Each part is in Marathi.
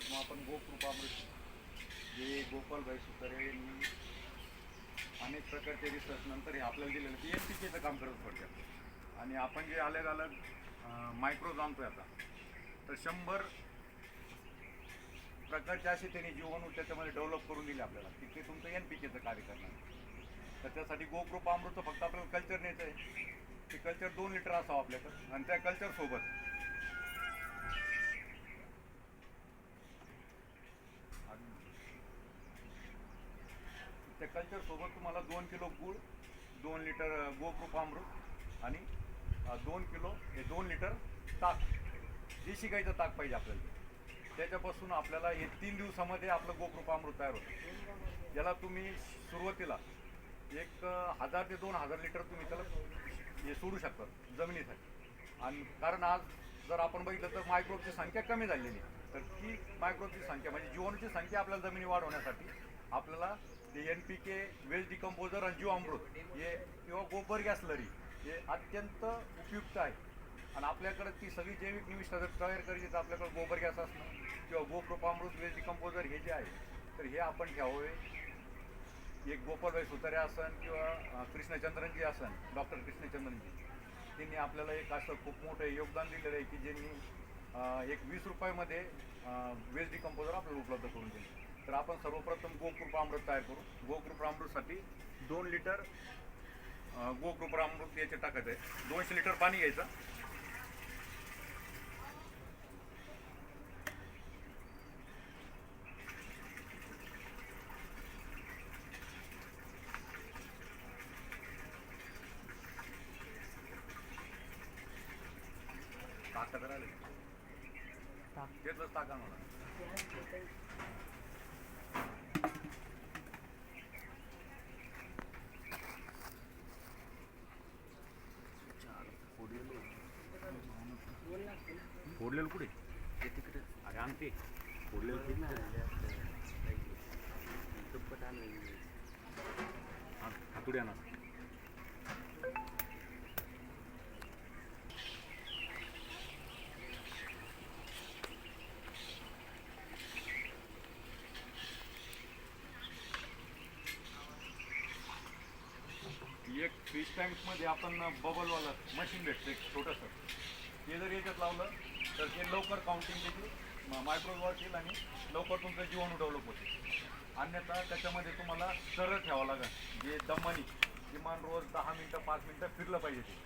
गोकृपामृत जे गोपालभाई सुतारे यांनी अनेक प्रकारचे रिसर्च नंतर हे आपल्याला दिलेलं ते एन पी केचं काम करत पडतं आणि आपण जे अलग अलग मायक्रो जाणतोय आता. तर शंभर प्रकारचे असे त्यांनी जीवाणू त्याच्यामध्ये डेव्हलप करून दिले आपल्याला. की ते तुमचं एन पी केचं कार्य करणार. तर त्यासाठी गोकृपामृत फक्त आपल्याला कल्चर न्यायचं आहे. ते कल्चर दोन लिटर असावं आपल्याकडं. आणि त्या कल्चर त्या कल्चरसोबत तुम्हाला दोन किलो गुळ दोन लिटर अ, अमृत आणि दोन किलो हे दोन लिटर ताक. देशी गाईचं ताक पाहिजे आपल्याला. त्याच्यापासून आपल्याला हे तीन दिवसामध्ये आपलं गोकृप अमृत तयार होतं. ज्याला तुम्ही सुरुवातीला एक हजार ते दोन हजार लिटर तुम्ही त्याला हे सोडू शकता जमिनीसाठी. आणि कारण आज जर आपण बघितलं तर मायक्रोबची संख्या कमी झालेली तर ती मायक्रोबची संख्या म्हणजे जीवाणूची संख्या आपल्याला जमिनी वाढवण्यासाठी आपल्याला ते N P K waste decomposer आणि जीवामृत हे किंवा गोबर गॅस लरी हे अत्यंत उपयुक्त आहे. आणि आपल्याकडे ती सगळी जैविक निविष्ठा जर तयार करायची तर आपल्याकडे गोबर गॅस असणं किंवा गोप्रोपामृत वेस्ट डिकम्पोजर हे जे आहे तर हे आपण घ्यावे. एक गोपालभाई सुतारे असन किंवा कृष्णचंद्रनजी असन डॉक्टर कृष्णचंद्रनजी. त्यांनी आपल्याला एक असं खूप मोठं योगदान दिलेलं आहे की ज्यांनी एक वीस रुपयामध्ये वेस्ट डिकम्पोजर आपल्याला उपलब्ध करून दिले. तर आपण सर्वप्रथम गोकृप अमृत तयार करू. गोकृप अमृतसाठी दोन लिटर गोकृप अमृत याचे टाकायचं आहे. दोनशे लिटर पाणी घ्यायचं. टाका मला फोडलेलं कुठे? ते तिकडे. अरे अंगठी फोडलेलं ते ना दुप्पट आणलं हातुड्या ना एक फिश टँकमध्ये आपण बबलवालं मशीन भेटतं एक छोटंसं. ते जर याच्यात लावलं तर ते लवकर काउंटिंग त्याची मायक्रोवर येईल आणि लवकर तुमचं जीवाणू डेव्हलप होते अन्यथा त्याच्यामध्ये तुम्हाला सरळ ठेवावं लागेल. जे दमनी किमान रोज दहा मिनटं पाच मिनटं फिरलं पाहिजे ते.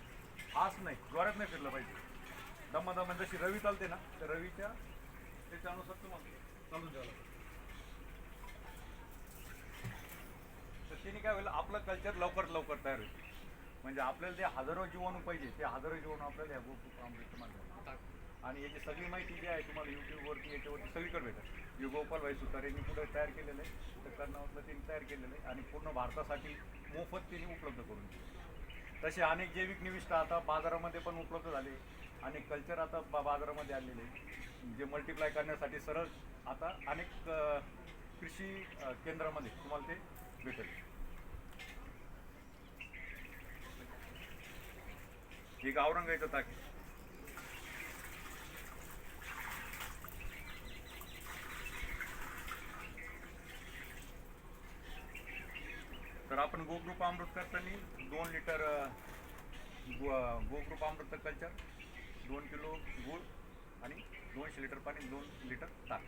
आज नाही जोरात नाही फिरलं पाहिजे. दमा दमा जशी रवी चालते ना तर रवीच्या त्याच्यानुसार तुम्हाला चालून द्यावं लागेल. तर तिने काय होईल आपलं कल्चर लवकर लवकर तयार होईल. म्हणजे आपल्याला जे हजारो जीवाणू पाहिजे ते हजारो जीवाणू आपल्याला या गोष्टी अमृत माध्यमातून आणि याची सगळी माहिती जी आहे तुम्हाला यूट्यूबवरती याच्यावरती सगळीकडे भेटेल. जे गोपालभाई सुतार यांनी पुढे तयार केलेलं आहे. तर कर्णावरलं त्यांनी तयार केलेलं आहे. आणि पूर्ण भारतासाठी मोफत त्यांनी उपलब्ध करून दिले तसे अनेक जैविक निविष्ठ आता बाजारामध्ये पण उपलब्ध झाले अनेक कल्चर आता बा बाजारामध्ये आलेले आहे. जे मल्टिप्लाय करण्यासाठी सरळ आता अनेक कृषी केंद्रामध्ये तुम्हाला ते भेटेल. हे गावरंगायचं ताक आहे. तर आपण गोकृप अमृत करताना दोन लिटर अ, गो- गोकृप अमृत कल्चर दोन किलो गूळ आणि दोनशे लिटर पाणी दोन लिटर ताक